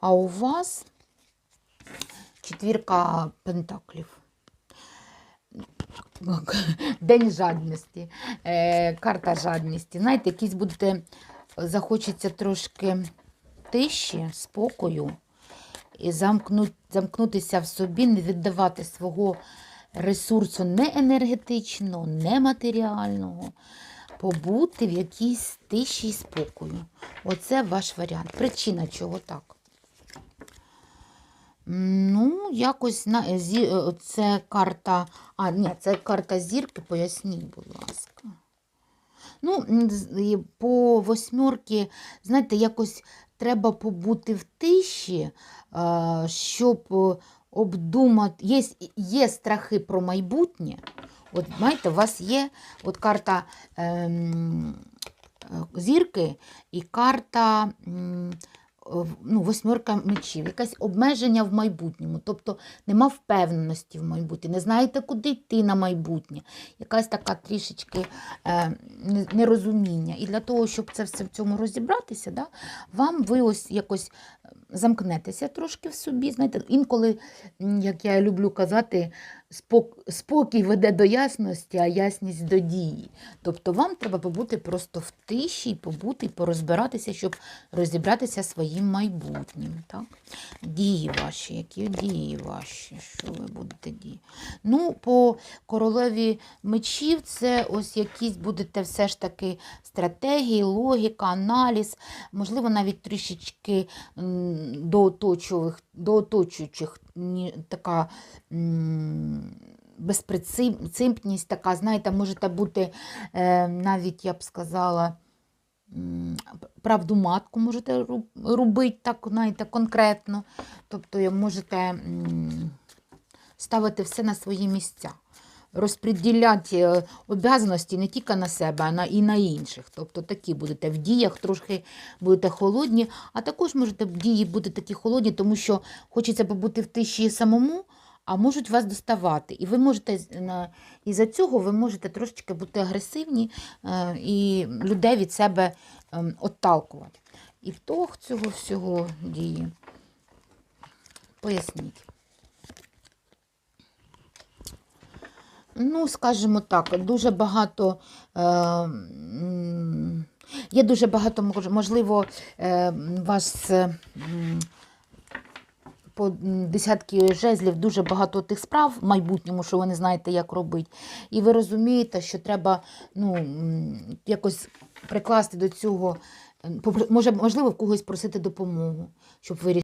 А у вас четвірка пентаклів. День жадності, е, карта жадності. Знаєте, якісь будете, захочеться трошки тиші, спокою і замкну, замкнутися в собі, не віддавати свого ресурсу не енергетичного, не матеріального, побути в якійсь тиші і спокою. Оце ваш варіант. Причина чого так. Ну, якось на зі, е, це карта. А, ні, це карта зірки, поясніть, будь ласка. Ну, по восьмерки, знаєте, якось треба побути в тиші, е, щоб е, обдумати. Є, є страхи про майбутнє. От знаєте, у вас є от карта ем, е, зірки і карта е, ну, восьмерка мечів, якесь обмеження в майбутньому. Тобто нема впевненості в майбутнє, не знаєте, куди йти на майбутнє. Якась така трішечки е, нерозуміння. І для того, щоб це все в цьому розібратися, да, вам ви ось якось е, замкнетеся трошки в собі. Знаєте, інколи, як я люблю казати, спокій веде до ясності, а ясність до дії. Тобто вам треба побути просто в тиші, побути порозбиратися, щоб розібратися своїм майбутнім. Так? Дії ваші, які дії ваші, що ви будете діяти? Ну, по королеві мечів це ось якісь будете все ж таки стратегії, логіка, аналіз, можливо, навіть трішечки до оточуючих, до оточуючих така м, така, знаєте, може бути е, навіть, я б сказала, правду матку можете робити так, знаєте, конкретно. Тобто можете ставити все на свої місця. Розподіляти е, не тільки на себе, а і на інших. Тобто такі будете в діях, трошки будете холодні, а також можете в дії бути такі холодні, тому що хочеться побути в тиші самому, а можуть вас доставати. І ви можете з- на- із-за цього ви можете трошечки бути агресивні е, і людей від себе ем, отталкувати. І втох цього всього дії. Поясніть. Ну, скажімо так, дуже багато. Е, є дуже багато, можливо, е, вас е, по десятки жезлів дуже багато тих справ в майбутньому, що ви не знаєте, як робити. І ви розумієте, що треба ну, якось прикласти до цього, може, можливо, в когось просити допомогу, щоб вирішити.